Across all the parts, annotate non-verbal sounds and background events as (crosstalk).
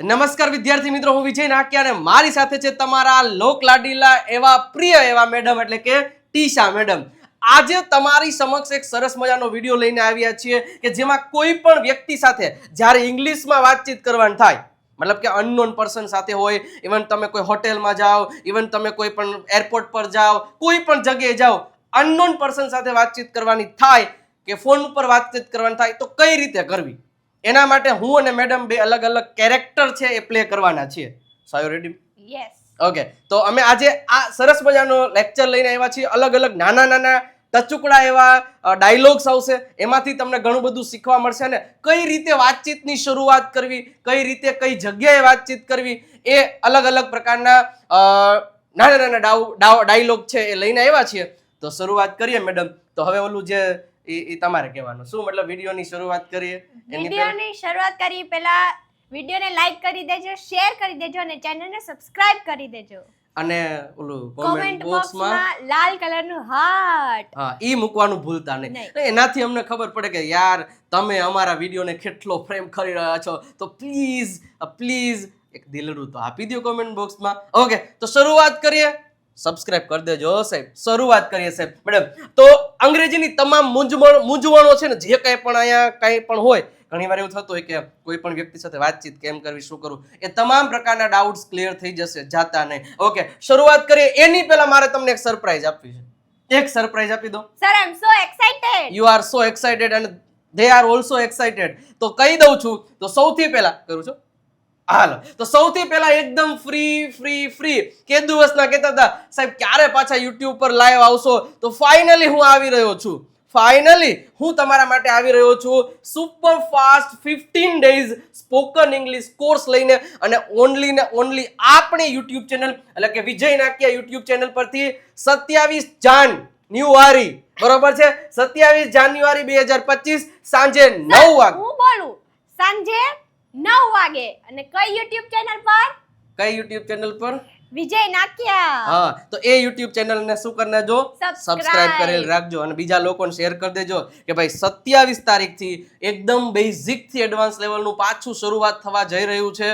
નમસ્કાર વિદ્યાર્થી મિત્રો, હું વિજય નાક્યા અને મારી સાથે છે તમારા લોક લાડીલા એવા પ્રિય એવા મેડમ એટલે કે ટીશા મેડમ આજે તમારી સમક્ષ એક સરસ મજાનો વીડિયો લઈને આવ્યા છીએ કે જેમાં કોઈ પણ વ્યક્તિ સાથે જ્યારે ઇંગ્લિશમાં વાતચીત કરવાની થાય, મતલબ કે અનનોન પર્સન સાથે હોય ઇવન તમે કોઈ હોટેલમાં જાઓ ઇવન તમે કોઈ પણ એરપોર્ટ પર જાઓ, કોઈ પણ જગ્યાએ જાઓ અનનોન પર્સન સાથે વાતચીત કરવાની થાય, કે ફોન ઉપર વાતચીત કરવાની થાય, તો કઈ રીતે કરવી? એના માટે હું અને મેડમ બે અલગ અલગ કેરેક્ટર છે એ પ્લે કરવાના છીએ. સાયો રેડી યસ ઓકે તો અમે આજે આ સરસ મજાનો લેક્ચર લઈને આવ્યા છીએ. અલગ અલગ નાના નાના ટચુકડા એવા ડાયલોગ્સ આવશે. એમાંથી તમને ઘણું બધું શીખવા મળશે અને કઈ રીતે વાતચીતની શરૂઆત કરવી કઈ રીતે કઈ જગ્યાએ વાતચીત કરવી એ અલગ અલગ પ્રકારના નાના નાના ડાવ ડાયલોગ છે એ લઈને આવ્યા છીએ. તો શરૂઆત કરીએ મેડમ તો હવે ઓલું જે એ એ તમારે કહેવાનું. શું મતલબ વિડીયોની શરૂઆત કરીએ? વિડીયોની શરૂઆત કરી પહેલા વિડીયોને લાઈક કરી દેજો શેર કરી દેજો અને ચેનલને સબસ્ક્રાઇબ કરી દેજો. અને ઓલું કોમેન્ટ બોક્સમાં લાલ કલરનું હાર્ટ હા ઈ મૂકવાનું ભૂલતા નહીં. નહીં. એનાથી અમને ખબર પડે કે યાર તમે અમારા વિડીયોને કેટલો ફ્રેમ કરી રહ્યા છો. તો પ્લીઝ પ્લીઝ એક દિલડું તો આપી દો કોમેન્ટ બોક્સમાં ઓકે તો શરૂઆત કરીએ. સબસ્ક્રાઇબ કરી દેજો સાહેબ. શરૂઆત કરીએ સાહેબ. મેડમ તો અંગ્રેજીની તમામ મૂંઝવણ મૂંઝવણો છે ને જે કંઈ પણ અહીંયા કંઈ પણ હોય ઘણી વાર એવું થતું હોય કે કોઈ પણ વ્યક્તિ સાથે વાતચીત કેમ કરવી શું કરવું એ તમામ પ્રકારના ડાઉટ્સ ક્લિયર થઈ જશે જાતા નહીં. ઓકે શરૂઆત કરીએ. એની પહેલા મારે તમને એક સરપ્રાઈઝ આપવી છે. એક સરપ્રાઈઝ આપી દો. Sir I am so excited you are so excited and they are also excited તો કહી દઉં છું તો સૌથી પહેલા કરું છું. હાલો. તો સૌથી પહેલા એકદમ ફ્રી ફ્રી ફ્રી કે દિવસના કહેતા હતા સાહેબ ક્યારે પાછા યુટ્યુબ પર લાઈવ આવશો? તો ફાઇનલી હું આવી રહ્યો છું. ફાઇનલી હું તમારા માટે આવી રહ્યો છું. Super fast fifteen days spoken English course લઈને અને ઓનલી ને ઓનલી આપણી યુટ્યુબ ચેનલ એટલે કે વિજય નાકિયા યુટ્યુબ ચેનલ પરથી સત્યાવીસ જાન ન્યુવારી બરોબર છે? સત્યાવીસ જાન્યુઆરી બે હજાર પચીસ સાંજે નવ વાગે હું બોલું સાંજે 9 વાગે. અને કઈ યુટ્યુબ ચેનલ પર? કઈ યુટ્યુબ ચેનલ પર? વિજય નાખ્યા હા તો એ યુટ્યુબ ચેનલને શું કરી નાખજો. સબસ્ક્રાઇબ કરેલ રાખજો અને બીજા લોકોને શેર કરી દેજો કે ભાઈ સત્યાવીસ તારીખથી એકદમ બેઝિકથી એડવાન્સ લેવલનું પાછું શરૂઆત થવા જઈ રહ્યું છે.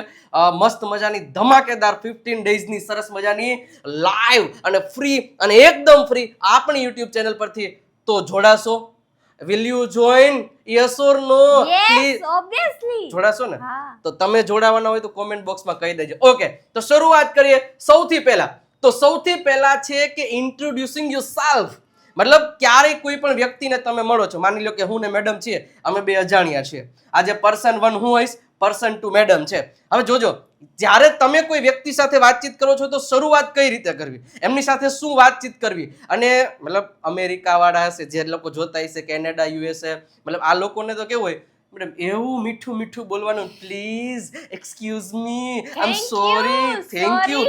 મસ્ત મજાની ધમાકેદાર ફિફ્ટીન ડેઝની સરસ મજાની લાઈવ અને ફ્રી અને એકદમ ફ્રી આપણી યુટ્યુબ ચેનલ પરથી તો જોડાશો. Will you join yes or no please obviously જોડાશો ને? તો તમે જોડાવાના હોય તો કોમેન્ટ બોક્સમાં કહી દેજો. ઓકે તો શરૂઆત કરીએ સૌથી પહેલા. તો સૌથી પહેલા છે કે ઇન્ટ્રોડ્યુસિંગ યુ સેલ્ફ મતલબ ક્યારેય કોઈ પણ વ્યક્તિને તમે મળો છો. માની લો કે હું ને મેડમ છીએ. અમે બે અજાણ્યા છીએ. આજે પર્સન વન હું હોઈશ. પર્સન ટુ મેડમ છે. હવે જોજો, જ્યારે તમે કોઈ વ્યક્તિ સાથે વાતચીત કરો છો તો શરૂઆત કઈ રીતે કરવી? એમની સાથે શું વાતચીત કરવી? અને મતલબ અમેરિકા વાળા હશે, જે લોકો જોતા હશે, કેનેડા, યુએસએ, મતલબ આ લોકોને તો કેવું હોય મેડમ એવું મીઠું મીઠું બોલવાનું please excuse me I am sorry thank you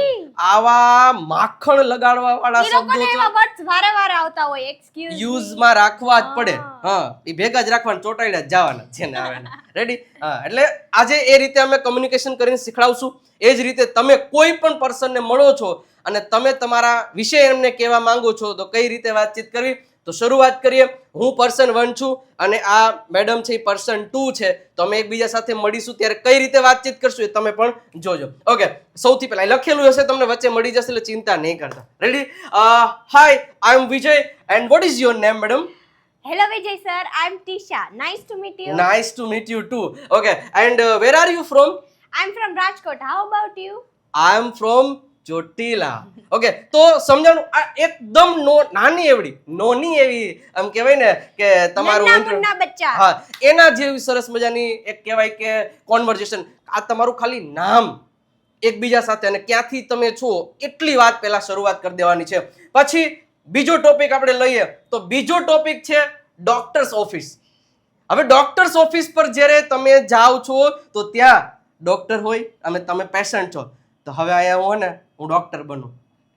આવા માખણ લગાડવા વાળા શબ્દો તો વર્ડ્સ વારે વારે આવતા હોય એક્સક્યુઝ યુઝમાં રાખવા જ પડે. હા. એ ભેગા જ રાખવાના ચોટાડ્યા જ જવાના ને આવે રેડી હા એટલે આજે એ રીતે અમે કમ્યુનિકેશન કરીને શીખડાવશું. એ જ રીતે તમે કોઈ પણ પર્સનને મળો છો અને તમે તમારા વિશે એમને કહેવા માંગો છો તો કઈ રીતે વાતચીત કરવી? તો શરૂઆત કરીએ. હું પર્સન વન છું અને આ મેડમ છે એ પર્સન ટુ છે. તો અમે એકબીજા સાથે મળીશું ત્યારે કઈ રીતે વાતચીત કરશું એ તમે પણ જોજો. ઓકે સૌથી પહેલા લખેલું હશે તમને વચ્ચે મળી જશે એટલે ચિંતા નહીં કરતા. Ready hi I am Vijay and what is your name madam hello Vijay sir I am Tisha nice to meet you nice to meet you too okay and where are you from? I am from Rajkot how about you I am from Chotila. Okay તો સમજાણું આ એકદમ નો નાની એવડી નોની એવી આમ કહેવાય ને કે તમારું હા એના જેવી સરસ મજાની એક કહેવાય કે કોન્વર્ઝેશન આ તમારું ખાલી નામ એકબીજા સાથે અને ક્યાંથી તમે છો એટલી વાત પહેલા શરૂઆત કરી દેવાની છે. પછી બીજો ટોપિક આપણે લઈએ તો બીજો ટોપિક છે ડોક્ટર્સ ઓફિસ હવે ડોક્ટર્સ ઓફિસ પર જ્યારે તમે જાઓ છો તો ત્યાં ડોક્ટર હોય અને તમે પેશન્ટ છો. તો હવે અહીંયા હું ને હું ડોક્ટર બનું.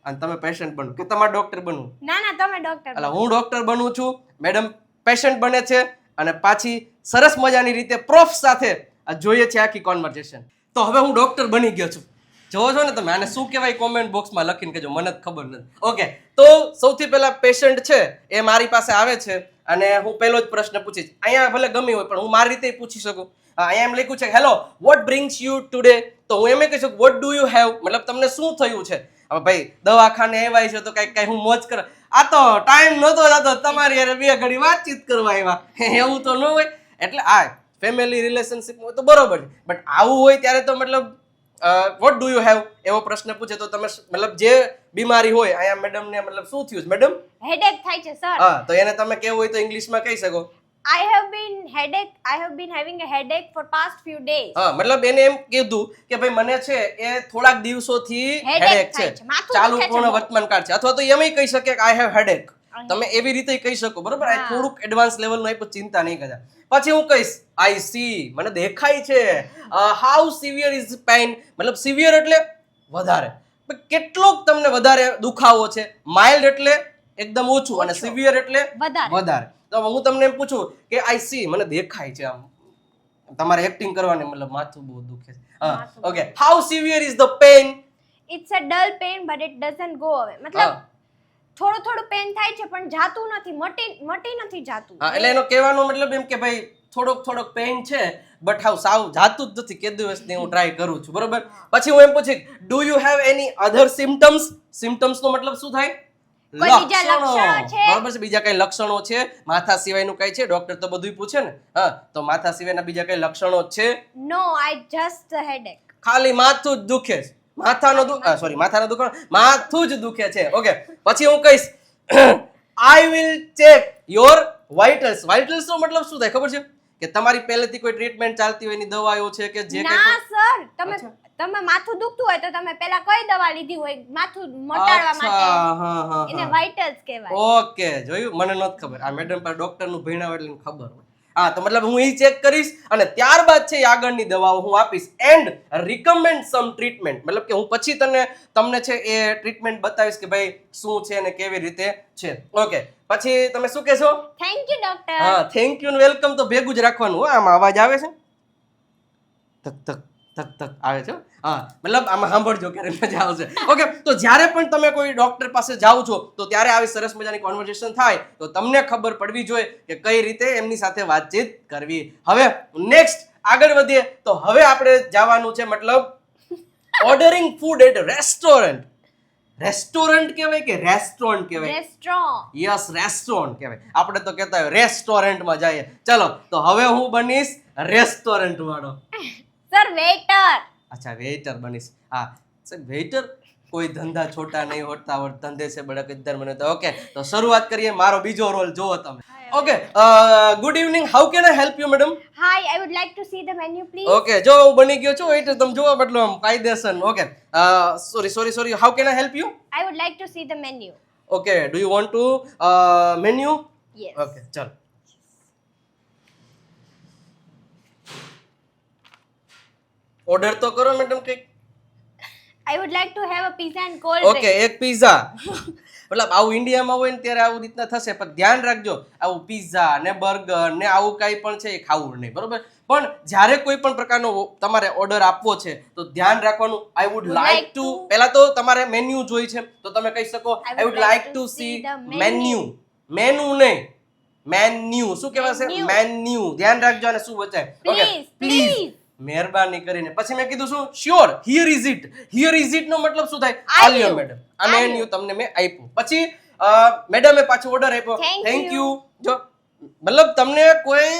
અને તમે પેશન્ટ બનો. કે તમારે ડોક્ટર બનવું? ના ના તમે ડોક્ટર એટલે હું ડોક્ટર બનું છું. મેડમ પેશન્ટ બને છે અને પાછી સરસ મજાની રીતે પ્રોફ સાથે આ જોઈએ છે આખી કોન્વર્ઝેશન તો હવે હું ડોક્ટર બની ગયો છું. જોવો છો ને તમે, આને શું કહેવાય કોમેન્ટ બોક્સમાં લખીને કહેજો, મને જ ખબર નથી. ઓકે તો સૌથી પહેલા પેશન્ટ છે, એ મારી પાસે આવે છે, અને હું પહેલો જ પ્રશ્ન પૂછીશ. અહીંયા ભલે ગમી હોય, પણ હું મારી રીતે પૂછી શકું. અહીંયા એમ લખ્યું છે hello what brings you today તો હું એમ કહીશું વોટ ડુ યુ હેવ મતલબ તમને શું થયું છે? હવે ભાઈ, દવાખાને આવ્યા છે, તો કઈ કઈ હું મોજ કર આ તો ટાઈમ નહોતો જતો, તમારી હારે બે ઘડી વાતચીત કરવા આવ્યા. (laughs) એવું તો ન હોય. એટલે આ ફેમિલી રિલેશનશિપ હોય તો બરોબર છે. બટ આવું હોય ત્યારે તો મતલબ વોટ ડુ યુ હેવ એવો પ્રશ્ન પૂછે તો તમે મતલબ જે બીમારી હોય અહીંયા મેડમને મતલબ શું થયું મેડમ હેડેક થાય છે સર હા તો એને તમે કેવું હોય તો ઇંગ્લિશમાં કહી શકો. I have been headache I have been having a headache for past few days હા મતલબ એને એમ કીધું કે ભાઈ મને છે એ થોડાક દિવસોથી હેડેક છે. ચાલુ પૂર્ણ વર્તમાન કાળ છે. અથવા તો એમ કહી શકે કે આઈ હેવ હેડેક તમે એવી રીતે કહી શકો બરોબર? આ થોડુંક એડવાન્સ લેવલનું આપ્યું ચિંતા નહીં કરતા. પછી હું કહીશ આઈ સી મને દેખાય છે. હાઉ સિવિયર ઇઝ પેઇન મતલબ સિવિયર એટલે વધારે. પણ કેટલોક તમને વધારે દુખાવો છે માઇલ્ડ એટલે એકદમ ઓછું અને સિવિયર એટલે વધારે. તો હું તમને એમ પૂછું કે આઈ સી મને દેખાય છે આમ. તમારે એક્ટિંગ કરવાની મતલબ માથું બહુ દુખે છે. હા okay how severe is the pain it's a dull pain but it doesn't go away મતલબ થોડું થોડું પેન થાય છે પણ જાતું નથી મટી મટી નથી જાતું. હા એટલે એનો કહેવાનો મતલબ એમ કે ભાઈ થોડોક થોડોક પેઇન છે બટ હાઉ સાવ જાતું જ નથી. કે દિવસની હું ટ્રાય કરું છું બરોબર? પછી હું એમ પૂછી do you have any other symptoms symptoms નો મતલબ શું થાય? લક્ષણો. છે? છે બીજા કઈ લક્ષણો છે? માથા સિવાયનું કઈ છે? ડોક્ટર તો બધુંય પૂછે ને. હા તો માથા સિવાયના બીજા કઈ લક્ષણો છે? નો આઈ જસ્ટ હેડેક ખાલી માથું જ દુખે છે. માથાનો દુખ સોરી માથાનો દુખાવો. માથું જ દુખે છે. ઓકે પછી હું કહીશ I will check your vitals vitals નો મતલબ શું થાય? ખબર છે? કે તમારી પહેલેથી કોઈ ટ્રીટમેન્ટ ચાલતી હોય એની દવાઓ છે કે જે ના સર તમે તમે માથું દુખતું હોય તો તમે પેલા કઈ દવા લીધી હોય? માથું મટાડવા માટે. હા, હા, એને વાઇટલ્સ કહેવાય. ઓકે જોયું? મને નથી ખબર. આ મેડમ પર ડોક્ટરનું ભણ્યા એટલે ખબર હોય. હા તો મતલબ હું એ ચેક કરીશ અને ત્યારબાદ છે એ આગળની દવાઓ હું આપીશ. એન્ડ રિકમેન્ડ સમ ટ્રીટમેન્ટ મતલબ કે હું પછી તને તમને છે એ ટ્રીટમેન્ટ બતાવીશ કે ભાઈ શું છે અને કેવી રીતે છે. ઓકે પછી તમે શું કહેશો? થેન્ક યુ ડોક્ટર હા થેન્ક યુ વેલકમ તો ભેગું જ રાખવાનું આમાં અવાજ આવે છે? તક તક. તક તક આવે છે હા. મતલબ આમાં સાંભળજો ક્યારે મજા આવશે. ઓકે તો જ્યારે પણ તમે કોઈ ડોક્ટર પાસે જાઓ છો તો ત્યારે આવી સરસ મજાની કોન્વર્ઝેશન થાય. તો તમને ખબર પડવી જોઈએ કે કઈ રીતે એમની સાથે વાતચીત કરવી. હવે નેક્સ્ટ આગળ વધીએ. તો હવે આપણે જવાનું છે મતલબ ordering food at restaurant restaurant કહેવાય કે રેસ્ટોરન્ટ કહેવાય? રેસ્ટોરન્ટ યસ રેસ્ટોરન્ટ કહેવાય. આપણે તો કહેતા હોય રેસ્ટોરન્ટમાં જઈએ. ચલો તો હવે હું બનીશ રેસ્ટોરન્ટ વાળો. સર વેઇટર અચ્છા વેઇટર બનીશ. હા. સર વેઇટર કોઈ ધંધા છોટા નહીં હોતા વર ધંધે છે બડા કિદ્દર મને તો. ઓકે તો શરૂઆત કરીએ મારો બીજો રોલ જોવો તમે. Okay good evening how can I help you madam hi I would like to see the menu please okay જો હું બની ગયો છું વેઇટર તમે જોવા બદલો આમ કાયદેસર. Okay sorry sorry sorry how can I help you I would like to see the menu okay do you want to menu yes okay ચાલો. ઓર્ડર તો કરો મેડમ કંઈક. I would like to have a pizza and cold okay એક pizza (laughs) મતલબ આવું ઇન્ડિયામાં હોય ને ત્યારે આવું રીતના થશે પણ ધ્યાન રાખજો આવું પીઝા ને બર્ગર ને આવું કાંઈ પણ છે એ ખાવું નહીં બરોબર? પણ જ્યારે કોઈ પણ પ્રકારનો તમારે ઓર્ડર આપવો છે તો ધ્યાન રાખવાનું. આઈ વુડ લાઈક ટુ પહેલા તો તમારે મેન્યુ જોઈ છે તો તમે કહી શકો I would like to see menu menu નહીં. મેન્યુ શું કહેવાશે. મેન્યુ ધ્યાન રાખજો અને શું બચાય ઓકે please. મહેરબાની કરીને. પછી મેં કીધું શું? Sure here is it here is it નો મતલબ શું થાય. આલ્યો. મેડમ આ મેન્યુ તમને મેં આપ્યું. પછી મેડમે પાછો ઓર્ડર આપ્યો. થેન્ક યુ જો મતલબ તમને કોઈ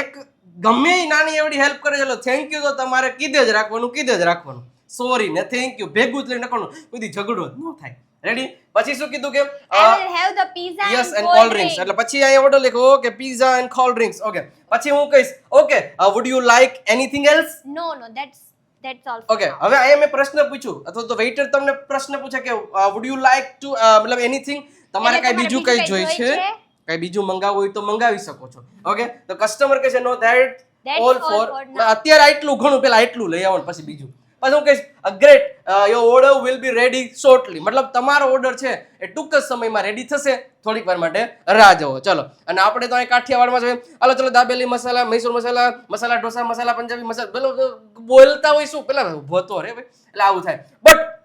એક ગમે નાની એવડી હેલ્પ કરે ચલો થેન્ક યુ તો તમારે કીધે જ રાખવાનું કીધે જ રાખવાનું. સોરી ને થેન્ક યુ ભેગું જ લઈને નાખવાનું ઝઘડો જ ન થાય. રેડી પછી શું કીધું કે I will have the pizza yes and cold drinks એટલે પછી અહીંયા ઓર્ડર લખ્યો okay pizza and cold drinks okay પછી હું કહીશ okay would you like anything else no no that's that's all okay હવે અહીંયા મેં પ્રશ્ન પૂછ્યું. અથવા તો વેઇટર તમને પ્રશ્ન પૂછે કે વુડ યુ લાઈક ટુ મતલબ એનીથિંગ તમારે કઈ બીજું કઈ જોઈ છે? કઈ બીજું મંગાવવું હોય તો મંગાવી શકો છો. ઓકે તો કસ્ટમર કહે છે નો ધેટ ઓલ ફોર અત્યારે આટલું ઘણું પેલા આટલું લઈ આવો પછી બીજું. પછી હું કહીશ great your order will be ready shortly મતલબ તમારો ઓર્ડર છે એ ટૂંક જ સમયમાં રેડી થશે. થોડીક વાર માટે રાહ જવો ચલો, અને આપણે તો અહીં કાઠિયાવાડમાં છે હાલો, ચલો, દાબેલી મસાલા, મૈસૂર મસાલા મસાલા ઢોસા, મસાલા પંજાબી મસાલા. પેલો બોલતા હોય શું પેલા, ઊભો તો રે ભાઈ. એટલે આવું થાય. બટ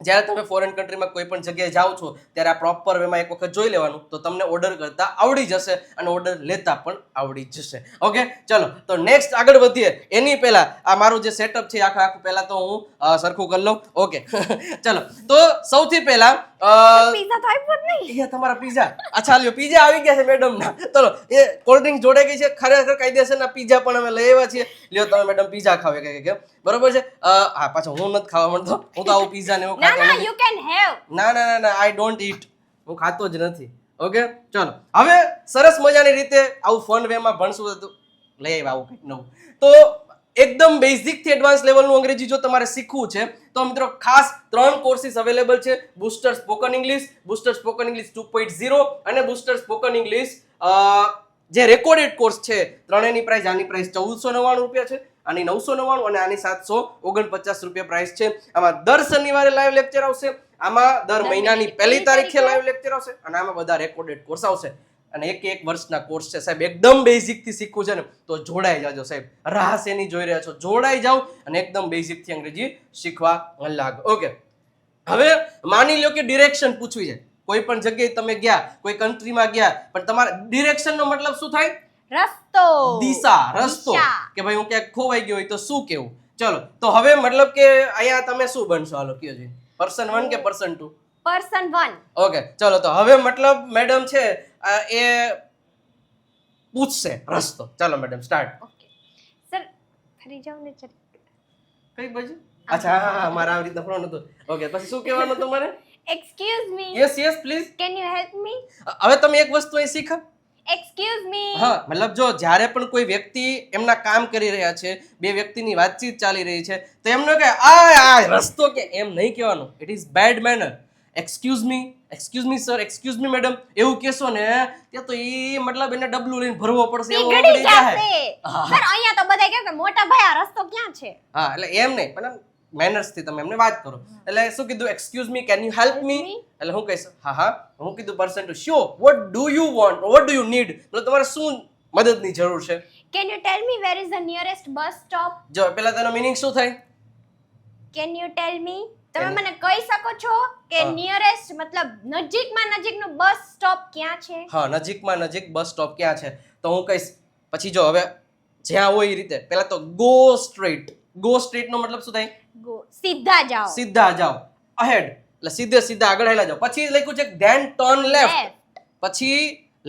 જ્યારે તમે ફોરેન કન્ટ્રીમાં કોઈ પણ જગ્યાએ જાઓ છો ત્યારે આ પ્રોપર વેમાં એક વખત જોઈ લેવાનું તો તમને ઓર્ડર કરતા આવડી જશે અને ઓર્ડર લેતા પણ આવડી જશે. ઓકે ચલો તો નેક્સ્ટ આગળ વધીએ. એની પહેલા આ મારું જે સેટઅપ છે આખા આખું પહેલા તો હું સરખું કરી લઉં. ઓકે (laughs) ચલો તો સૌથી પહેલા તમારા પીઝા અચ્છા લ્યો પીઝા આવી ગયા છે મેડમ ના. ચલો એ કોલ્ડ ડ્રિંક જોડે ગઈ છે ખરેખર કાયદેસરના પીઝા પણ અમે લઈ આવ્યા છીએ. લ્યો તમે મેડમ પીઝા ખાવે કે કે બરોબર છે? હા પાછો હું નથી ખાવા મળતો હું તો આવું પીઝા ને એવું ના ખાતો ના યુ કેન હેવ ના ના ના ના આઈ ડોન્ટ ઈટ હું ખાતો જ નથી. ઓકે ચલો. હવે સરસ મજાની રીતે આવું ફન વેમાં ભણશું તો લઈ આવ્યા આવું કંઈક નવું. તો એકદમ બેઝિકથી એડવાન્સ લેવલનું અંગ્રેજી જો તમારે શીખવું છે તો મિત્રો ખાસ ત્રણ કોર્સિસ અવેલેબલ છે. Booster spoken English booster spoken English two point zero અને બુસ્ટર સ્પોકન ઇંગ્લિશ જે રેકોર્ડેડ કોર્સ છે ત્રણેયની પ્રાઇસ આની પ્રાઇસ ચૌદસો નવ્વાણું રૂપિયા છે. આની નવસો નવ્વાણું અને આની સાતસો ઓગણપચાસ રૂપિયા પ્રાઇસ છે. આમાં દર શનિવારે લાઈવ લેક્ચર આવશે. આમાં દર મહિનાની પહેલી તારીખે લાઈવ લેક્ચર આવશે અને આમાં બધા રેકોર્ડેડ કોર્સ આવશે. અને એક એક વર્ષના કોર્સ છે. સાહેબ એકદમ બેઝિકથી શીખવું છે ને તો જોડાઈ જાજો સાહેબ. રાહ શેની જોઈ રહ્યા છો? જોડાઈ જાઓ અને એકદમ બેઝિકથી અંગ્રેજી શીખવા લાગો. ઓકે હવે માની લો કે ડિરેક્શન પૂછવી છે. કોઈ પણ જગ્યાએ તમે ગયા કોઈ કન્ટ્રીમાં ગયા પણ તમારા ડિરેક્શનનો મતલબ શું થાય? રસ્તો. દિશા રસ્તો. કે ભાઈ હું ક્યાંક ખોવાઈ ગયો હોય તો શું કેવું? ચલો તો હવે મતલબ કે અહીંયા તમે શું બનશો? હાલો કયો છે? પર્સન વન કે person two person one okay ચલો તો હવે મતલબ મેડમ છે એ પૂછશે રસ્તો. ચાલો મેડમ સ્ટાર્ટ ઓકે સર ફરી જાવ ને ચલ કઈ બાજુ? અચ્છા હા હા મારા આવી રીતના ફોન હતો. ઓકે પછી શું કહેવાનું તમારે? Excuse me yes yes please can you help me હવે તમે એક વસ્તુ અહીં શીખા. એક્સક્યુઝ મી હા મતલબ જો જ્યારે પણ કોઈ વ્યક્તિ એમના કામ કરી રહ્યા છે બે વ્યક્તિની વાતચીત ચાલી રહી છે તો એમનો કે આ આ રસ્તો કે એમ નહીં કહેવાનો. It is bad manner excuse me excuse me sir excuse me madam એવું કહેશો ને ત્યાં તો એ મતલબ એને ડબલું લઈને ભરવો પડશે એવું પીગળી જશે સર અહીંયા તો બધા કહે કે મોટા ભાઈ આ રસ્તો ક્યાં છે? હા એટલે એમ નહીં. પણ મેનર્સથી તમે એમને વાત કરો. એટલે શું કીધું? Excuse me can you help me એટલે હું કહીશ હા હા. હું કીધું person two sure what do you want what do you need એટલે તમારે શું મદદની જરૂર છે? Can you tell me where is the nearest bus stop જો પેલા તેનો મિનિંગ શું થાય? કેન યુ ટેલ મી તમે મને કહી શકો છો કે નિયરેસ્ટ મતલબ નજીકમાં નજીકનું બસ સ્ટોપ ક્યાં છે? હા નજીકમાં નજીક બસ સ્ટોપ ક્યાં છે? તો હું કહીશ પછી જો હવે જ્યાં હોય એ રીતે. પહેલા તો ગો સ્ટ્રેટ ગો સ્ટ્રેટ નો મતલબ શું થાય? ગો સીધા જાઓ. સીધા જાઓ. અહેડ એટલે સીધે સીધા આગળ હેલા જાઓ. પછી લખ્યું છે ધેન ટર્ન લેફ્ટ પછી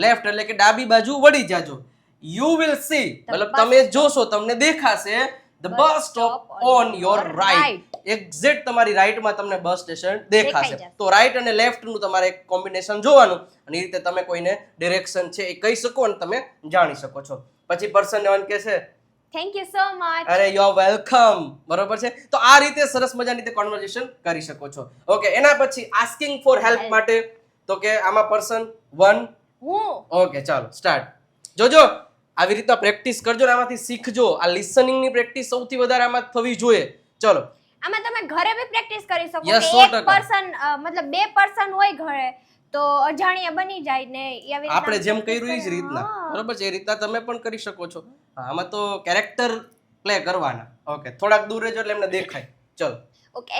લેફ્ટ એટલે કે ડાબી બાજુ વળી જાજો. યુ વિલ સી મતલબ તમે જોશો તમને દેખાશે the bus stop on your right exact તમારી રાઈટમાં તમને બસ સ્ટેશન દેખાશે. તો રાઈટ અને લેફ્ટનું તમારે એક કોમ્બિનેશન જોવાનું. અને એ રીતે તમે કોઈને ડિરેક્શન છે એ કહી શકો અને તમે જાણી શકો છો. પછી પર્સન વન કે છે થેન્ક યુ સો મચ અરે યુ આર વેલકમ બરોબર છે? તો આ રીતે સરસ મજાની તે કોન્વર્ઝેશન કરી શકો છો. ઓકે એના પછી આસ્કિંગ ફોર હેલ્પ માટે તો કે આમાં પર્સન વન હું ઓકે ચાલો સ્ટાર્ટ જોજો આવી રીતના પ્રેક્ટિસ કરજો ને આમાંથી શીખજો. આ લિસનિંગની પ્રેક્ટિસ સૌથી વધારે આમાં થવી જોઈએ. ચલો. આમાં તમે ઘરે બી પ્રેક્ટિસ કરી શકો કે એક પર્સન મતલબ બે પર્સન હોય ઘરે તો અજાણ્યા બની જાય ને આવી આપણે જેમ કર્યું એ જ રીતના. બરોબર છે? એ રીતના તમે પણ કરી શકો છો. આમાં તો કેરેક્ટર પ્લે કરવાના. ઓકે થોડાક દૂર રહેજો એટલે એમને દેખાય. ચલો. Okay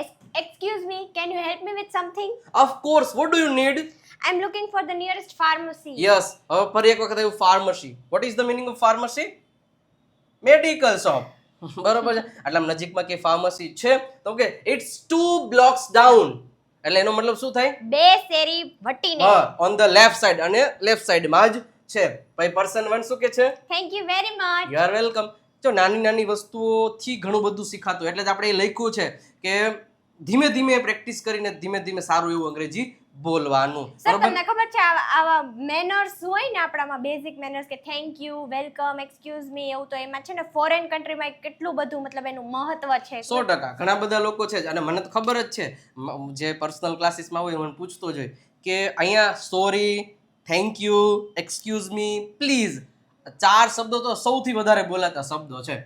excuse me can you help me with something of course what do you need I am looking for the nearest pharmacy yes હવે ફરી એક વખત એવું pharmacy what is the meaning of pharmacy medical shop બરોબર છે? એટલે નજીકમાં કે ફાર્મસી છે. તો કે ઇટ્સ ટુ બ્લોક્સ ડાઉન એટલે એનો મતલબ શું થાય? બે શેરી વટીને. હા ઓન ધ લેફ્ટ સાઈડ અને લેફ્ટ સાઈડમાં જ છે. ભાઈ પર્સન વન શું કે છે? Thank you very much you are welcome જો નાની નાની વસ્તુઓથી ઘણું બધું શીખાતું. એટલે જ આપણે એ લખ્યું છે કે ધીમે ધીમે પ્રેક્ટિસ કરીને ધીમે ધીમે સારું એવું અંગ્રેજી બોલવાનું. સર તમને ખબર છે આવા મેનર્સ હોય ને આપણામાં બેઝિક મેનર્સ કે thank you welcome excuse me એવું તો એમાં છે ને ફોરેન કન્ટ્રીમાં કેટલું બધું મતલબ એનું મહત્વ છે સો ટકા. ઘણા બધા લોકો છે અને મને તો ખબર જ છે જે પર્સનલ ક્લાસીસમાં હોય મને પૂછતો જ હોય કે અહીંયા sorry thank you excuse me please ચાર શબ્દો તો સૌથી વધારે બોલાતા શબ્દો છે.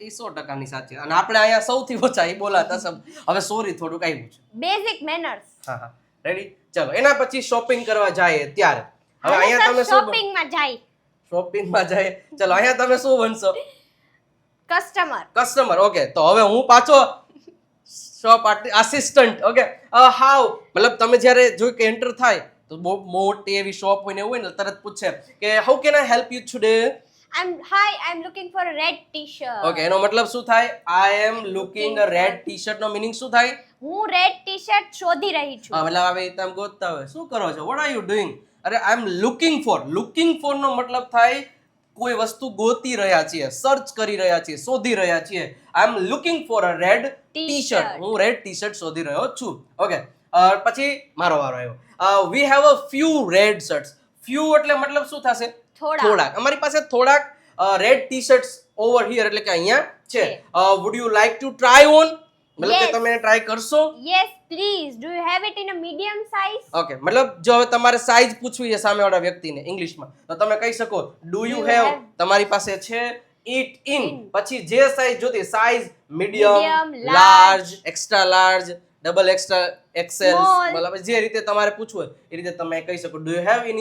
એ સો ટકાની સાચી અને આપણે અહીંયા સૌથી ઓછા એ બોલાતા શબ્દ. હવે સોરી થોડુંક આવ્યું છે. બેઝિક મેનર્સ હા હા. રેડી ચલો એના પછી શોપિંગ કરવા જાય ત્યારે. હવે અહીંયા તમે શોપિંગમાં જાય. શોપિંગમાં જાય. ચલો અહીંયા તમે શું બનશો? કસ્ટમર કસ્ટમર ઓકે તો હવે હું પાછો શોપ આસિસ્ટન્ટ ઓકે હાઉ મતલબ તમે જ્યારે જો કે એન્ટર થાય તો બહુ મોટી એવી શોપ હોય ને એવું હોય ને તરત પૂછે કે how can I help you today I am hi I am looking for a red t-shirt okay એનો મતલબ શું થાય? I am looking a red t-shirt no meaning શું થાય? હું રેડ ટી-શર્ટ શોધી રહી છું. હા મતલબ હવે રીતે આમ ગોતતા હોય. શું કરો છો? વોટ આર યુ ડુઇંગ અરે I am looking for looking for નો મતલબ થાય કોઈ વસ્તુ ગોતી રહ્યા છીએ સર્ચ કરી રહ્યા છીએ શોધી રહ્યા છીએ. I am looking for a red t-shirt હું રેડ ટી શર્ટ શોધી રહ્યો છું. ઓકે પછી મારો વારો આવ્યો. We have a few red shirts few એટલે મતલબ શું થશે? થોડાક. અમારી પાસે થોડાક red T shirts over here એટલે કે અહીંયા છે. Would you like to try on મતલબ કે તમે ટ્રાય કરશો? Yes please do you have it in a medium size okay મતલબ જો હવે તમારે સાઇઝ પૂછવી છે સામેવાળા વ્યક્તિને ઇંગ્લિશમાં તો તમે કહી શકો ડુ યુ હેવ તમારી પાસે છે ઇટ ઇન પછી જે સાઇઝ જોતી size medium large extra large double extra XL મતલબ જે રીતે તમારે પૂછવું હોય એ રીતે તમે કહી શકો. Do you have in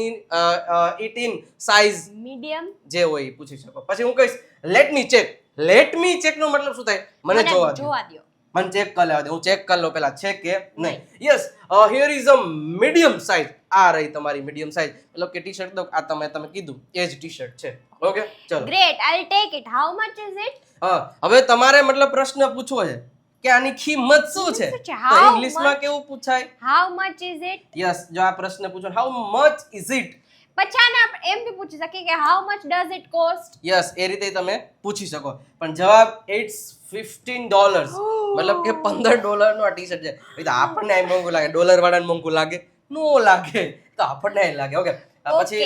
it in size medium જે હોય એ પૂછી શકો. પછી હું કહીશ let me check let me check નો મતલબ શું થાય? મને જોવા દો. મને ચેક કરી લેવા દે. હું ચેક કરી લઉં પેલા છે કે નહીં? Yes here is a medium size આ રહી તમારી મીડિયમ સાઇઝ મતલબ કે ટી શર્ટ તો આ તમે તમે કીધું. એ જ ટી શર્ટ છે. ઓકે ચલો. Great I take it how much is it હા હવે તમારે મતલબ પ્રશ્ન પૂછવો છે. કે આની કિંમત શું છે? તો ઇંગ્લિશમાં કેવું પૂછાય? How much is it yes જો આ પ્રશ્ન પૂછો હાઉ મચ ઇઝ ઇટ પછી આને આપણે એમ બી પૂછી શકીએ કે how much does it cost yes એ રીતે તમે પૂછી શકો. પણ જવાબ ઇટ્સ ફિફ્ટીન ડોલર્સ મતલબ કે પંદર ડોલરનો આ ટી શર્ટ છે આપણને આ મોંઘું લાગે ડોલર વાળાને મોંઘું લાગે. નો લાગે. તો આપણને એ લાગે ઓકે ઓકે પછી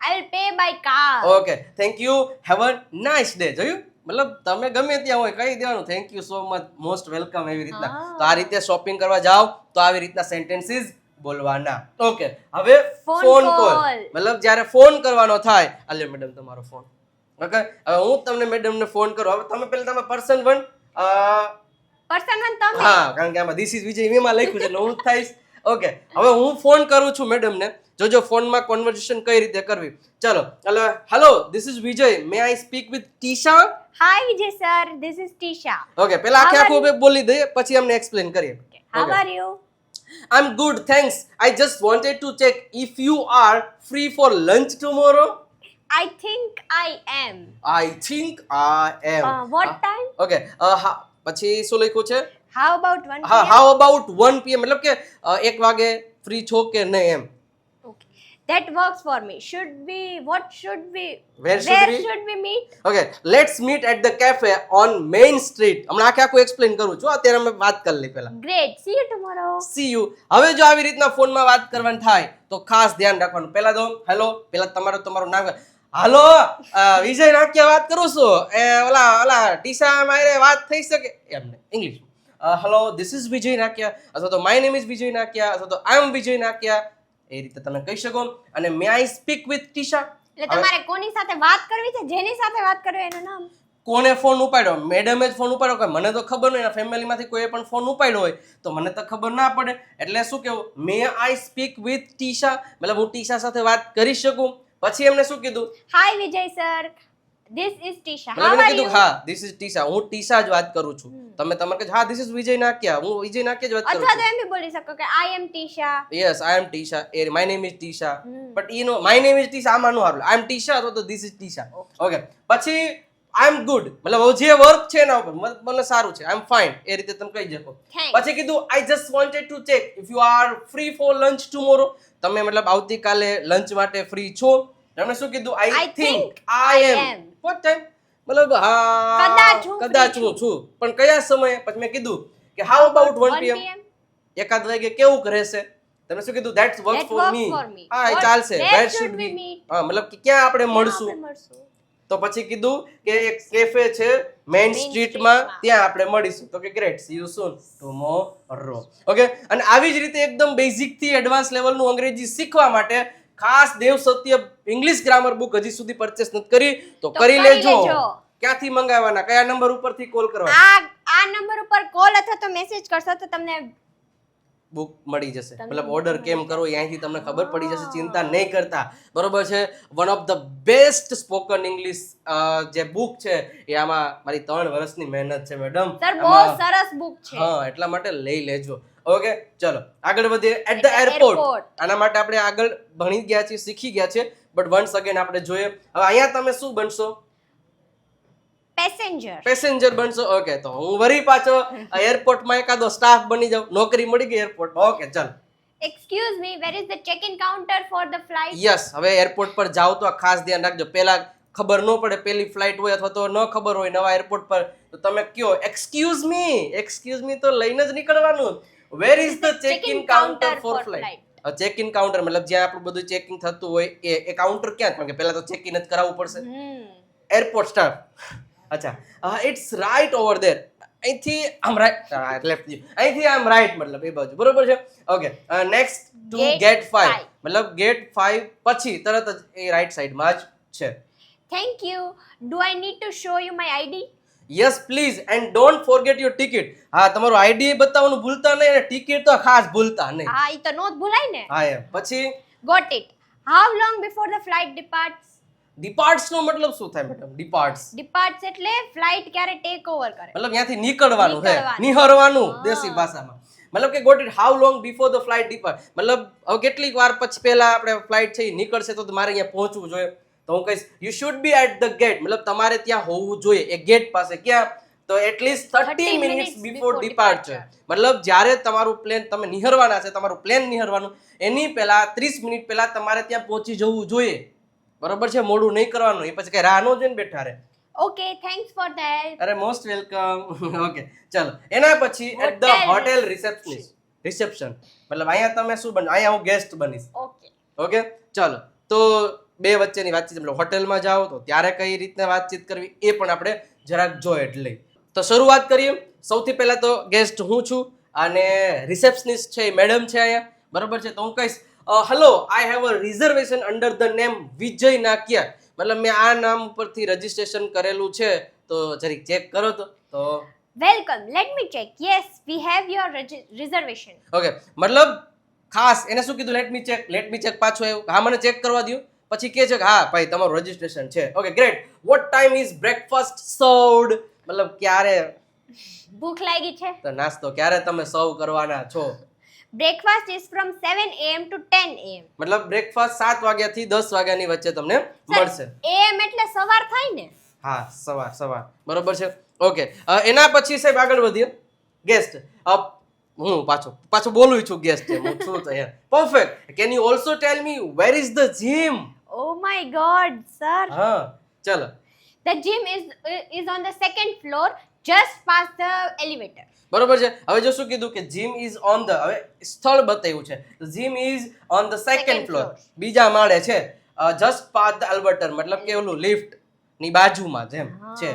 I will pay by car okay thank you have a nice day જોયું? મતલબ તમે ગમે ત્યાં હોય કહી દેવાનું thank you so much most welcome એવી રીતના. તો આ રીતે શોપિંગ કરવા જાઓ તો આવી રીતના સેન્ટેન્સીસ બોલવાના. ઓકે હવે ફોન કોલ મતલબ જ્યારે ફોન કરવાનો થાય અલે મેડમ તમારો ફોન ઓકે હવે હું તમને મેડમને ફોન કરું. હવે તમે પહેલા તમે પર્સન વન પર્સન વન તમે. હા કારણ કે આમાં ધીસ ઇઝ વિજય એમાં લખ્યું છે એટલે હું થઈશ. ઓકે હવે હું ફોન કરું છું મેડમને જોજો ફોનમાં કોન્વર્સેશન કઈ રીતે કરવી? ચલો એટલે hello this is Vijay may I speak with Tisha hi Vijay sir this is Tisha okay પેલા આખે How are આખું બે બોલી દઈએ પછી અમને એક્સપ્લેન કરીએ. How Okay. Are you I am good thanks I just wanted to check if you are free for lunch tomorrow I think I am I think I am what time okay પછી શું લખ્યું છે? How about one હા how about 1 pm મતલબ કે અ, એક વાગે free છો કે નહીં એમ? Okay works for me. Should should what should we Where should where we? Should we meet? Okay let's meet at the cafe on main street હમણાં આખે આખું એક્સપ્લેન કરું છું. અત્યારે અમે વાત કરી લઈ પહેલા. Great see you tomorrow see you હવે જો આવી રીતના ફોનમાં વાત કરવાની થાય તો ખાસ ધ્યાન રાખવાનું. પહેલા તો હેલો પહેલા તમારું તમારું નામ હાલો વિજય નાક્ય વાત કરું છું. એ ઓલા ઓલા ટીસા મારે વાત થઈ શકે? એમ English hello this is Vijay Nakya. અથવા તો my name is Vijay Nakya. અથવા તો આઈ એમ વિજય નાક્યા. એ રીતે તમે કહી શકો. અને મે આઈ સ્પીક વિથ ટીશા એટલે તમારે કોની સાથે વાત કરવી છે? જેની સાથે વાત કરવી એનું નામ? કોને ફોન ઉપાડ્યો? મેડમે જ ફોન ઉપાડ્યો? કે મને તો ખબર નહીં ફેમિલીમાંથી કોઈ પણ ફોન ઉપાડ્યો હોય તો મને તો ખબર ના પડે. એટલે શું કહેવું? મે આઈ સ્પીક વિથ ટીશા મતલબ હું ટીશા સાથે વાત કરી શકું? પછી એમને શું કીધું? Hi Vijay sir this is Tisha how are you હા ધીસ ઇઝ ટીશા હું ટીશા જ વાત કરું છું. તમે તમારે કે હા ધીસ ઇઝ વિજય નાક્યા હું વિજય નાક્યા જ વાત કરું અથવા છું. તો એમ બી બોલી શકો કે I am Tisha yes I am Tisha A my name is Tisha. But I know my name is Tisha આમાં નો હારું. આઈ એમ ટીશા અથવા તો ધીસ ઇઝ ટીશા ઓકે પછી આઈ એમ ગુડ મતલબ હવે જે વર્ક છે એના ઉપર મને- સારું છે. આઈ એમ ફાઇન એ રીતે તમે કહી શકો. પછી કીધું I just wanted to check if you are free for lunch tomorrow તમે મતલબ આવતીકાલે લંચ માટે ફ્રી છો. તમે શું કીધું? I think I am am. Time મતલબ હા કદાચ હું કદાચ free હું છું. પણ કયા સમયે? પછી મેં કીધું કે હાઉ અબાઉટ 1 pm એકાદ વાગે કેવું રહેશે? તમે શું કીધું? ધેટ્સ વર્ક ફોર મી હા એ ચાલશે. વેર શુડ we હા મતલબ કે ક્યાં આપણે મળશું? તો પછી કીધું કે એક કેફે છે મેઇન સ્ટ્રીટમાં ત્યાં આપણે મળીશું. તો કે great see you soon tomorrow okay અને આવી જ રીતે એકદમ બેઝિકથી એડવાન્સ લેવલનું અંગ્રેજી શીખવા માટે ખાસ Dev Satya English grammar book હજી સુધી પરચેસ નથી કરી તો કરી લેજો. ક્યાંથી મંગાવવાના? કયા નંબર ઉપરથી કોલ કરવા આ આ નંબર ઉપર કોલ અથવા તો મેસેજ કરશો તો તમને બુક મળી જશે. મતલબ ઓર્ડર કેમ કરો અહીંથી તમને ખબર પડી જશે ચિંતા નહીં કરતા. બરોબર છે? One of the best spoken English જે બુક છે એ આમાં મારી ત્રણ વર્ષની મહેનત છે મેડમ સર બહુ સરસ બુક છે. હા એટલા માટે લઈ લેજો. ઓકે ચલો. આગળ વધીએ. એટ ધ એરપોર્ટ આના માટે આપણે આગળ ભણી ગયા છીએ શીખી ગયા છે બટ વન્સ અગેન આપણે જોઈએ. હવે અહીંયા તમે શું બનશો? પેસેન્જર પેસેન્જર બનશો? ઓકે તો હું વરી પાછો એરપોર્ટમાં એકાદો સ્ટાફ બની જાઉં. નોકરી મળી ગઈ એરપોર્ટમાં ઓકે ચાલ. Excuse me where is the check in counter for the flight yes હવે એરપોર્ટ પર જાઓ તો ખાસ ધ્યાન રાખજો. પહેલા ખબર ન પડે પેલી ફ્લાઇટ હોય અથવા તો ન ખબર હોય નવા એરપોર્ટ પર. તો તમે કયો? એક્સક્યુઝ મી એક્સક્યુઝ મી તો લઈને જ નીકળવાનું. Where is the check in counter for flight check in counter મતલબ જ્યાં આપણું બધું ચેકિંગ થતું હોય એ એ કાઉન્ટર ક્યાં? કારણ કે પહેલા તો ચેક ઇન જ કરાવવું પડશે. એરપોર્ટ સ્ટાફ અચ્છા. ઇટ્સ રાઈટ ઓવર ધેર અહીંથી આમ રાઈટ લેફ્ટ અહીંથી આમ રાઈટ મતલબ એ બાજુ. બરોબર છે? ઓકે નેક્સ્ટ ટુ ગેટ 5 મતલબ ગેટ 5 પછી તરત જ એ રાઈટ સાઈડમાં જ છે. Thank you do I need to show you my ID yes please and don't forget your ticket હા તમારું આઈડી બતાવવાનું ભૂલતા નહીં અને ટિકિટ તો ખાસ ભૂલતા નહીં. હા ઈ તો નો ભૂલાય ને? હા એમ. પછી? Got it how long before the flight departs departs નો મતલબ શું થાય મેડમ ડિપાર્ટ્સ ડિપાર્ટ્સ એટલે ફ્લાઇટ ક્યારે ટેક ઓવર કરે. મતલબ ત્યાંથી નીકળવાનું છે નિહરવાનું દેશી ભાષામાં. મતલબ કે got it how long before the flight depart મતલબ હવે કેટલીક વાર પછી પહેલા આપણે ફ્લાઇટ છે નીકળશે તો મારે અહીંયા પહોંચવું જોઈએ. તો હું કહીશ you should be at the gate મતલબ તમારે ત્યાં હોવું જોઈએ. એ ગેટ પાસે ક્યાં? તો at least thirty minutes before departure મતલબ જ્યારે તમારું પ્લેન તમે નિહરવાના છે તમારું પ્લેન નિહરવાનું એની પહેલા ત્રીસ મિનિટ પહેલા તમારે ત્યાં પહોંચી જવું જોઈએ. બરોબર છે? મોડું નહીં કરવાનું. એ પછી કઈ રાહ નો જોઈને બેઠા રહે. ઓકે થેન્ક્સ ફોર ધેટ અરે મોસ્ટ વેલકમ ઓકે ચાલો. એના પછી at the hotel receptionist reception મતલબ અહીંયા તમે શું બનો અહીંયા હું ગેસ્ટ બનીશ. ઓકે ઓકે ચાલો. તો બે વચ્ચેની વાતચીત એટલે હોટેલમાં જાઓ તો ત્યારે કઈ રીતના વાતચીત કરવી એ પણ આપણે જરાક જો એટલે. તો શરૂઆત કરીએ. સૌથી પહેલા તો ગેસ્ટ હું છું અને રિસેપ્શનિસ્ટ છે એ મેડમ છે અહીંયા. બરોબર છે? તો હું કહીશ hello I have a reservation under the name Vijay Nakiya મતલબ મેં આ નામ ઉપરથી રજીસ્ટ્રેશન કરેલું છે. તો જરીક ચેક કરો તો. તો welcome let me check yes we have your reservation okay મતલબ ખાસ એને શું કીધું? Let me check let me check પાછો એવું હા મને ચેક કરવા દો પછી કે છે કે હા ભાઈ તમારું રજીસ્ટ્રેશન છે. Okay great what time is breakfast served મતલબ ક્યારે? ભૂખ લાગી છે. તો નાસ્તો ક્યારે તમે સર્વ કરવાના છો? Breakfast is from 7 am to 10 am મતલબ બ્રેકફાસ્ટ સાત વાગ્યાથી દસ વાગ્યાની વચ્ચે તમને મળશે. Am એટલે સવાર થાય ને? હા સવાર સવાર. બરોબર છે? ઓકે એના પછી સાહેબ આગળ વધીએ. ગેસ્ટ હું પાછો પાછો બોલું છું ગેસ્ટ હું છું તો perfect can you also tell me where is the gym oh my god sir હા ચલો. The gym is is on the second floor just pass the elevator બરોબર છે. હવે જો શું કીધું કે જીમ ઇઝ ઓન ધ હવે સ્થળ બતાવ્યું છે. Gym is on the second floor બીજા માળે છે. જસ્ટ પાસ ધ અલ્બર્ટર મતલબ કે ઓલું લિફ્ટની બાજુમાં જેમ છે.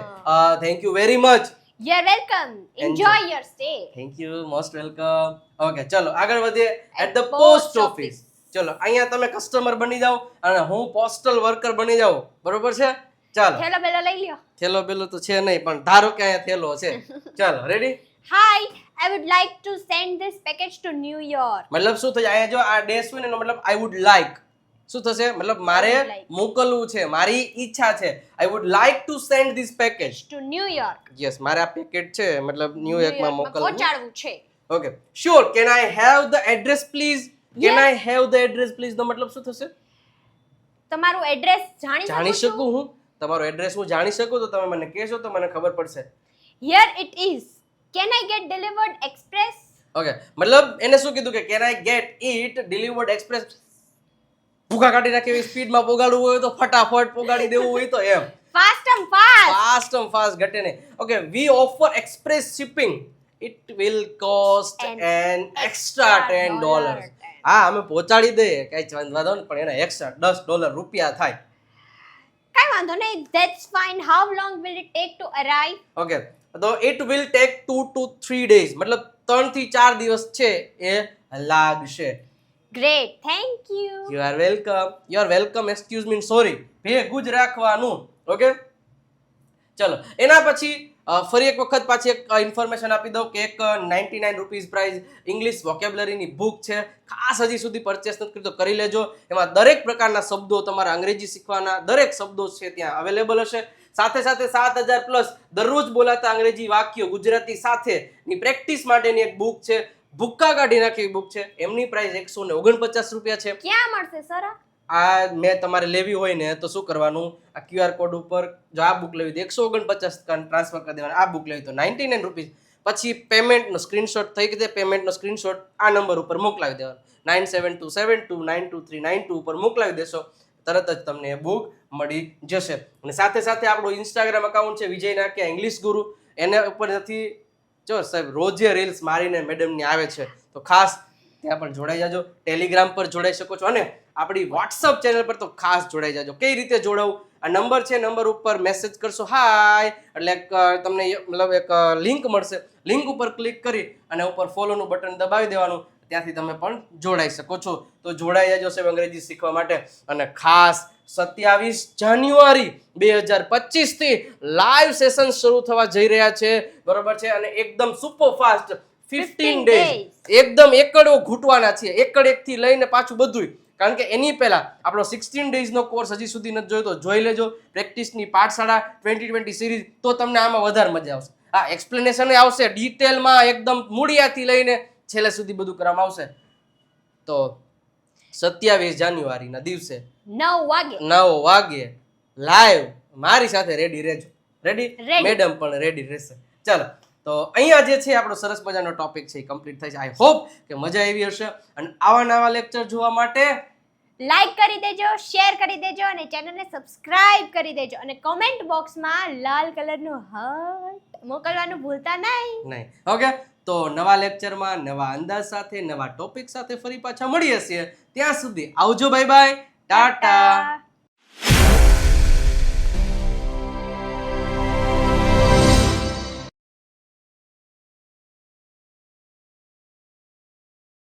Thank you very much you are welcome enjoy your stay thank you most welcome okay ચલો. આગળ વધીએ. એટ ધ પોસ્ટ ઓફિસ ચલો અહીંયા તમે કસ્ટમર બની જાઓ અને હું પોસ્ટલ વર્કર બની જાઉં. બરોબર છે? ચાલો. થેલો બેલો લઈ લ્યો. થેલો બેલો તો છે નહીં પણ ધારો કે અહીંયા થેલો છે. (laughs) ચાલો ready hi I would like to send this package to New York મતલબ શું થશે અહીંયા જો આ ડેશ હોય ને એનો મતલબ આઈ વુડ લાઈક શું થશે? મતલબ મારે. મોકલવું છે મારી ઈચ્છા છે. I would like to send this package to New York yes મારે આ પેકેટ છે મતલબ ન્યુયોર્કમાં મોકલવું. પહોંચાડવું છે. Okay sure can I have the address please can I have the address please નો મતલબ શું થશે? તમારું એડ્રેસ જાણી જાણી શકું હું? તમારું એડ્રેસ હું જાણી શકું? તો તમે મને કહેશો તો મને ખબર પડશે. Here it is can I get delivered express okay મતલબ એને શું કીધું કે can I get it delivered express ભૂખા કાઢી નાખે એવી સ્પીડમાં પોગાડવું હોય તો ફટાફટ પોગાડી દેવું હોય તો એમ. ફાસ્ટ એમ ફાસ્ટ ફાસ્ટ એમ ફાસ્ટ ઘટે નહીં. Okay we offer express shipping it will cost An an extra ten dollar હા અમે પહોંચાડી દઈએ કઈ વાંધો નહીં પણ એના એક્સ્ટ્રા દસ ડોલર રૂપિયા થાય. કઈ વાંધો નહીં that's fine how long will it take to arrive okay તો it will take to two three days મતલબ ત્રણથી ચાર દિવસ છે એ લાગશે. Great thank you you are welcome you are welcome excuse mean sorry ભેગું જ રાખવાનું ઓકે ચલો એના પછી ફરી એક વખત પાછી એક ઇન્ફોર્મેશન આપી દઉં કે એક ninety nine rupees price English વોકેબ્લરીની book છે. ખાસ હજી સુધી પરચેસ નથી કરી તો કરી લેજો. એમાં દરેક પ્રકારના શબ્દો તમારા અંગ્રેજી શીખવાના, દરેક શબ્દો છે ત્યાં અવેલેબલ હશે. સાથે સાથે સાત હજાર પ્લસ દરરોજ બોલાતા અંગ્રેજી વાક્યો ગુજરાતી સાથેની પ્રેક્ટિસ માટેની એક બુક છે. ભૂક્કા કાઢી નાખી બુક છે. એમની પ્રાઇસ એકસો ને ઓગણપચાસ રૂપિયા છે. ક્યાં મળશે, સર? આ મેં તમારે લેવી હોય ને તો શું કરવાનું? આ ક્યુઆર કોડ ઉપર જો આ બુક લેવી તો એકસો ઓગણપચાસ ટ્રાન્સફર કરી દેવાનું. આ બુક લેવી તો નાઇન્ટી નાઇન રૂપીઝ પછી પેમેન્ટનો સ્ક્રીનશોટ થઈ ગઈ પેમેન્ટનો સ્ક્રીનશોટ આ નંબર ઉપર મોકલાવી દેવાનો. Nine seven two seven two nine two three nine two ઉપર મોકલાવી દેશો. તરત જ તમને એ બુક મળી જશે. અને સાથે સાથે આપણું ઇન્સ્ટાગ્રામ અકાઉન્ટ છે, વિજય નાખ્યા ઇંગ્લિશ ગુરુ. એના ઉપર નથી જો સાહેબ રોજે રીલ્સ મારીને મેડમની આવે છે. તો ખાસ ત્યાં પણ જોડાઈ જાજો. ટેલિગ્રામ પર જોડાઈ શકો છો અને આપણી વોટ્સઅપ ચેનલ પર તો ખાસ જોડાઈ જાજો. કઈ રીતે જોડાવું? આ નંબર છે નંબર ઉપર મેસેજ કરશો. હાય એટલે તમને મતલબ એક લિંક મળશે. લિંક ઉપર ક્લિક કરી અને ઉપર ફોલોનું બટન દબાવી દેવાનું. ત્યાંથી તમે પણ જોડાઈ શકો છો. તો જોડાઈ જજો સાહેબ અંગ્રેજી શીખવા માટે. અને ખાસ સત્યાવીસ જાન્યુઆરી બે હજાર પચીસથી લાઈવ સેશન શરૂ થવા જઈ રહ્યા છે. બરોબર છે? અને એકદમ સુપર ફાસ્ટ ફિફ્ટીન ડેઝ એકદમ એકડો ઘૂંટવાના છીએ. એકડ એકથી લઈને પાછું બધું કારણ કે એની પહેલા આપણો સિક્સટીન ડેઝનો કોર્સ હજી સુધી નથી જોયો તો જોઈ લેજો. પ્રેક્ટિસની પાઠશાળા ટ્વેન્ટી ટ્વેન્ટી સિરીઝ તો તમને આમાં વધારે મજા આવશે. આ એક્સપ્લેનેશન આવશે ડિટેલમાં એકદમ મૂળિયાથી લઈને છેલ્લે સુધી બધું કરવામાં આવશે. તો સત્યાવીસ જાન્યુઆરીના દિવસે નવ વાગે નવ વાગે લાઈવ મારી સાથે રેડી રહેજો. રેડી મેડમ પણ રેડી રહેશે. ચાલો. તો અહીંયા જે છે આપણો સરસ મજાનો ટોપિક છે કમ્પ્લીટ થાય છે. આઈ હોપ કે મજા આવી હશે. અને આવા નવા લેક્ચર જોવા માટે લાઈક કરી દેજો શેર કરી દેજો અને ચેનલને સબસ્ક્રાઇબ કરી દેજો. અને કોમેન્ટ બોક્સમાં લાલ કલરનું હાર્ટ મોકલવાનું ભૂલતા નહીં. નહીં. ઓકે તો નવા લેક્ચરમાં નવા અંદાજ સાથે નવા ટોપિક સાથે ફરી પાછા મળીએ છીએ. ત્યાં સુધી આવજો બાય બાય ટાટા